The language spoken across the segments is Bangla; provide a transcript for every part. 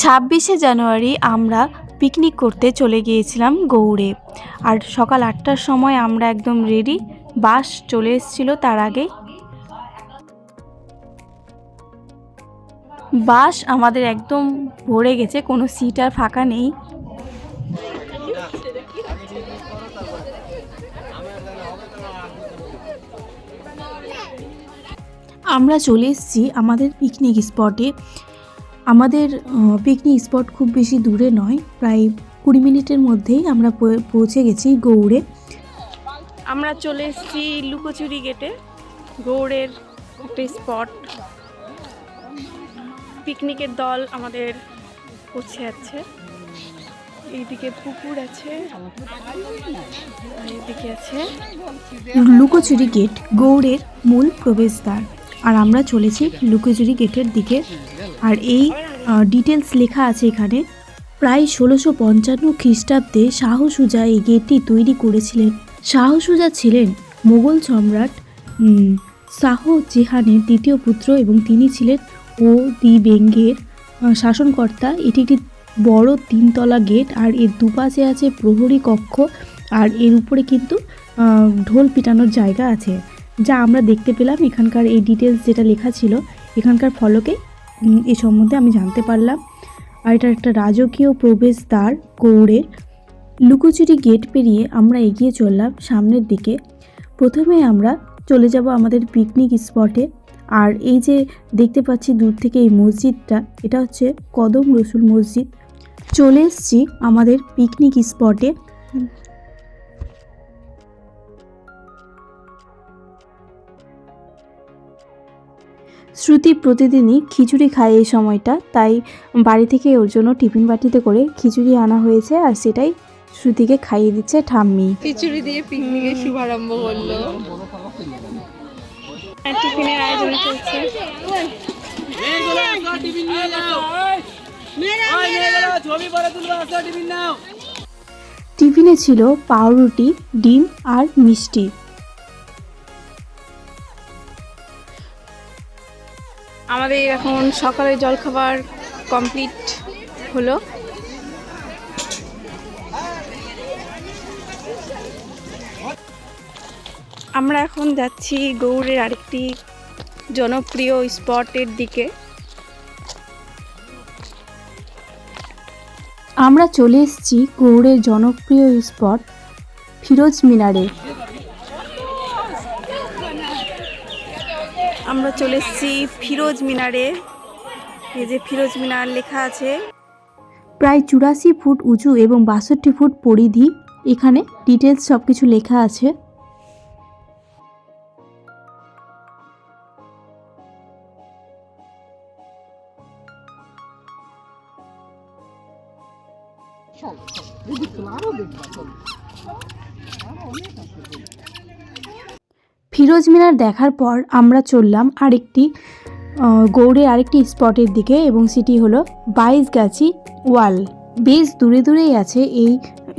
ছাব্বিশে জানুয়ারি আমরা পিকনিক করতে চলে গিয়েছিলাম গৌড়ে। আর সকাল আটটার সময় আমরা একদম রেডি বাস চলে এসেছিল তার আগেই। বাস আমাদের একদম ভরে গেছে, কোনো সিট আর ফাঁকা নেই। আমরা চলে এসেছি আমাদের পিকনিক স্পটে আমাদের পিকনিক স্পট খুব বেশি দূরে নয়। প্রায় কুড়ি মিনিটের মধ্যেই আমরা পৌঁছে গেছি গৌড়ে। আমরা চলে এসেছি লুকোচুরি গেটে গৌড়ের একটা স্পট পিকনিকের দল আমাদের পৌঁছে যাচ্ছে এইদিকে পুকুর আছে এইদিকে আছে। লুকোচুরি গেট গৌড়ের মূল প্রবেশদ্বার। আর আমরা চলেছি লুকোচুরি গেটের দিকে। আর এই ডিটেলস লেখা আছে এখানে। প্রায় ষোলোশো পঞ্চান্ন খ্রিস্টাব্দে শাহ সুজা এই গেটটি তৈরি করেছিলেন। শাহ সুজা ছিলেন মোগল সম্রাট শাহ জেহানের দ্বিতীয় পুত্র এবং তিনি ছিলেন ও দি বেঙ্গের শাসনকর্তা। এটি একটি বড় তিনতলা গেট আর এর দুপাশে আছে প্রহরী কক্ষ আর এর উপরে কিন্তু ঢোল পিটানোর জায়গা আছে। যা আমরা দেখতে পেলাম এখানকার এই ডিটেলস যেটা লেখা ছিল, এখানকার ফলকে এ সম্বন্ধে আমি জানতে পারলাম। আর এটা একটা রাজকীয় প্রবেশদ্বার গৌড়ের। লুকোচুরি গেট পেরিয়ে আমরা এগিয়ে চললাম সামনের দিকে। প্রথমে আমরা চলে যাব আমাদের পিকনিক স্পটে আর এই যে দেখতে পাচ্ছি দূর থেকে এই মসজিদটা, এটা হচ্ছে কদম রসুল মসজিদ। চলে এসছি আমাদের পিকনিক স্পটে শ্রুতি প্রতিদিনই খিচুড়ি খায় এই সময়টা তাই বাড়ি থেকে ওর জন্য টিফিন বাটিতে করে খিচুড়ি আনা হয়েছে আর সেটাই শ্রুতিকে খাইয়ে দিচ্ছে ঠাম্মি। খিচুড়ি দিয়ে পিকনিকের শুভারম্ভ করল। টিফিনের আয়োজন চলছে। টিফিনে ছিল পাউরুটি ডিম আর মিষ্টি। আমাদের এখন সকালে জলখাবার কমপ্লিট হলো। আমরা এখন যাচ্ছি গৌড়ের আরেকটি জনপ্রিয় স্পটের দিকে। আমরা চলে এসেছি গৌড়ের জনপ্রিয় স্পট ফিরোজ মিনারে। আমরা চলে এসেছি ফিরোজ মিনারে। এই যে ফিরোজ মিনার লেখা আছে, প্রায় চুরাশি ফুট উঁচু এবং বাষট্টি ফুট পরিধি। এখানে ডিটেলস সব কিছু লেখা আছে। ফিরোজ মিনার দেখার পর আমরা চললাম আরেকটি গৌড়ের আরেকটি স্পটের দিকে এবং সেটি হলো বাইশগাছি ওয়াল। বেশ দূরে দূরেই আছে এই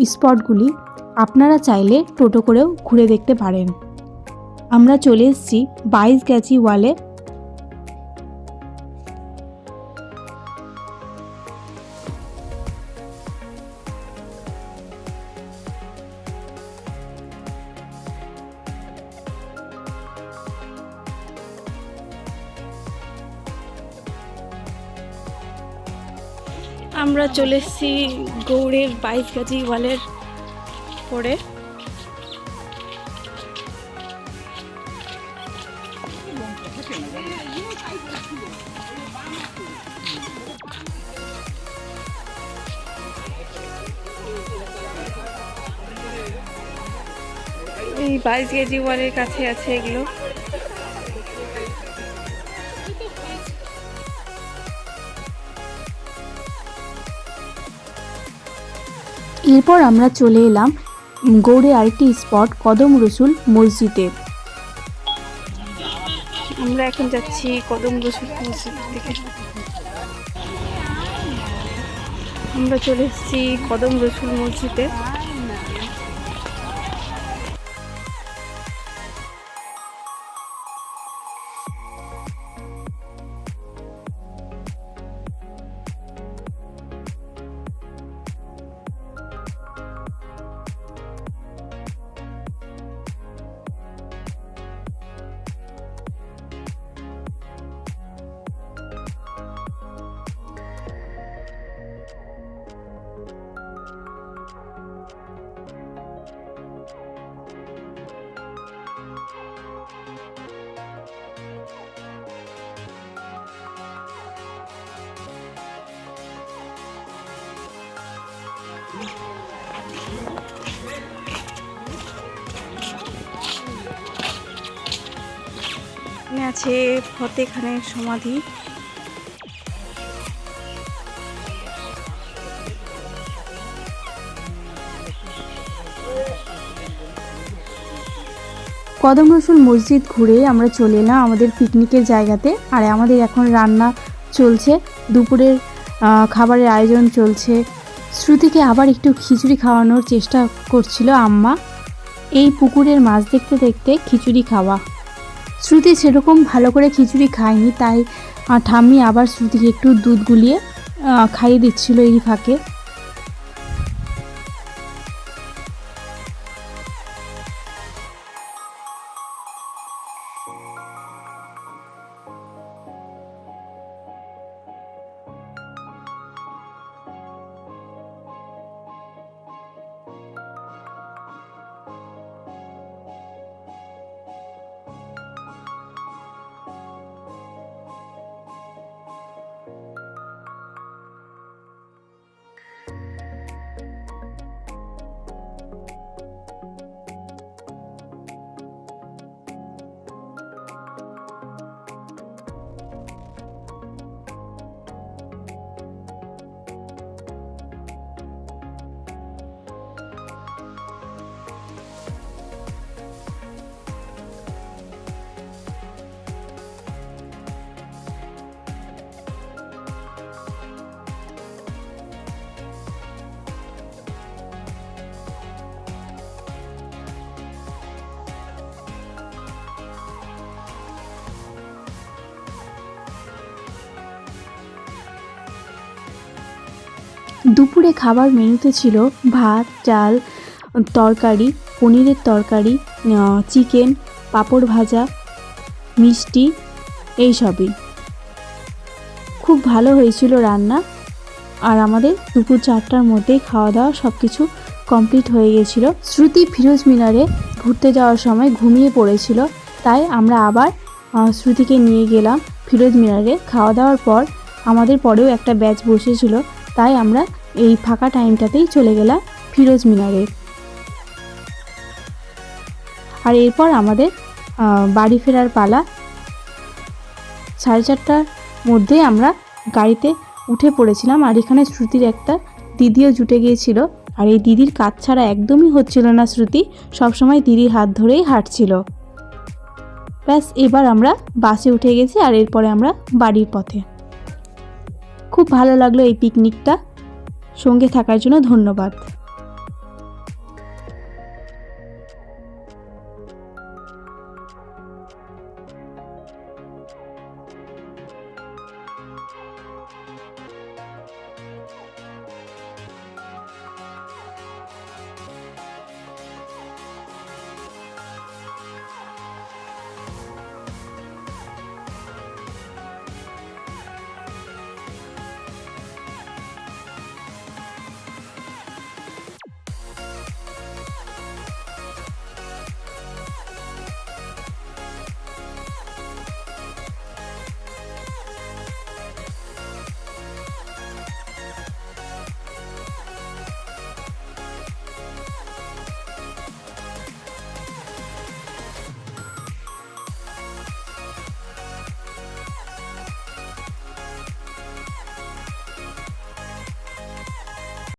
স্পটগুলি। আপনারা চাইলে টোটো করেও ঘুরে দেখতে পারেন। আমরা চলে এসেছি বাইশগাছি ওয়ালে। আমরা চলে এসেছি গৌড়ের বাইশ গাছি ওয়ালের পরে। এই বাইশ কেজি ওয়ালের কাছে আছে এগুলো। এরপর আমরা চলে এলাম গৌড়ে আরেকটি স্পট, কদম রসুল মসজিদে। আমরা এখন যাচ্ছি কদম রসুল মসজিদের দিকে আমরা চলে এসেছি কদম রসুল মসজিদে। এখানে আছে ফতে খানের সমাধি। কদম রসুল মসজিদ ঘুরে আমরা চলে এলাম আমাদের পিকনিকের জায়গাতে। আর আমাদের এখন রান্না চলছে, দুপুরের খাবারের আয়োজন চলছে। শ্রুতিকে আবার একটু খিচুড়ি খাওয়ানোর চেষ্টা করছিল আম্মা। এই পুকুরের মাছ দেখতে দেখতে খিচুড়ি খাওয়া। শ্রুতি সেরকম ভালো করে খিচুড়ি খায়নি, তাই ঠাম্মি আবার শ্রুতিকে একটু দুধ গুলিয়ে খাইয়ে দিচ্ছিল এই ফাঁকে। দুপুরে খাবার মেনুতে ছিল ভাত, ডাল, তরকারি, পনিরের তরকারি চিকেন, পাঁপড় ভাজা, মিষ্টি, এইসবই। খুব ভালো হয়েছিল রান্না। আর আমাদের দুপুর চারটার মধ্যেই খাওয়া দাওয়া সব কিছু কমপ্লিট হয়ে গেছিল। শ্রুতি ফিরোজ মিনারে ঘুরতে যাওয়ার সময় ঘুমিয়ে পড়েছিল। তাই আমরা আবার শ্রুতিকে নিয়ে গেলাম ফিরোজ মিনারে। খাওয়া দাওয়ার পর আমাদের পরেও একটা ব্যাচ বসেছিল। তাই আমরা এই ফাঁকা টাইমটাতেই চলে গেলাম ফিরোজ মিনারে। আর এরপর আমাদের বাড়ি ফেরার পালা। সাড়ে চারটার মধ্যে আমরা গাড়িতে উঠে পড়েছিলাম আর এখানে শ্রুতির একটা দিদিও জুটে গিয়েছিল। আর এই দিদির কাজ ছাড়া একদমই হচ্ছিল না শ্রুতি, সবসময় দিদির হাত ধরেই হাঁটছিল। ব্যাস, এবার আমরা বাসে উঠে গেছি আর এরপরে আমরা বাড়ির পথে। খুব ভালো লাগল এই পিকনিকটা সঙ্গে থাকার জন্য ধন্যবাদ।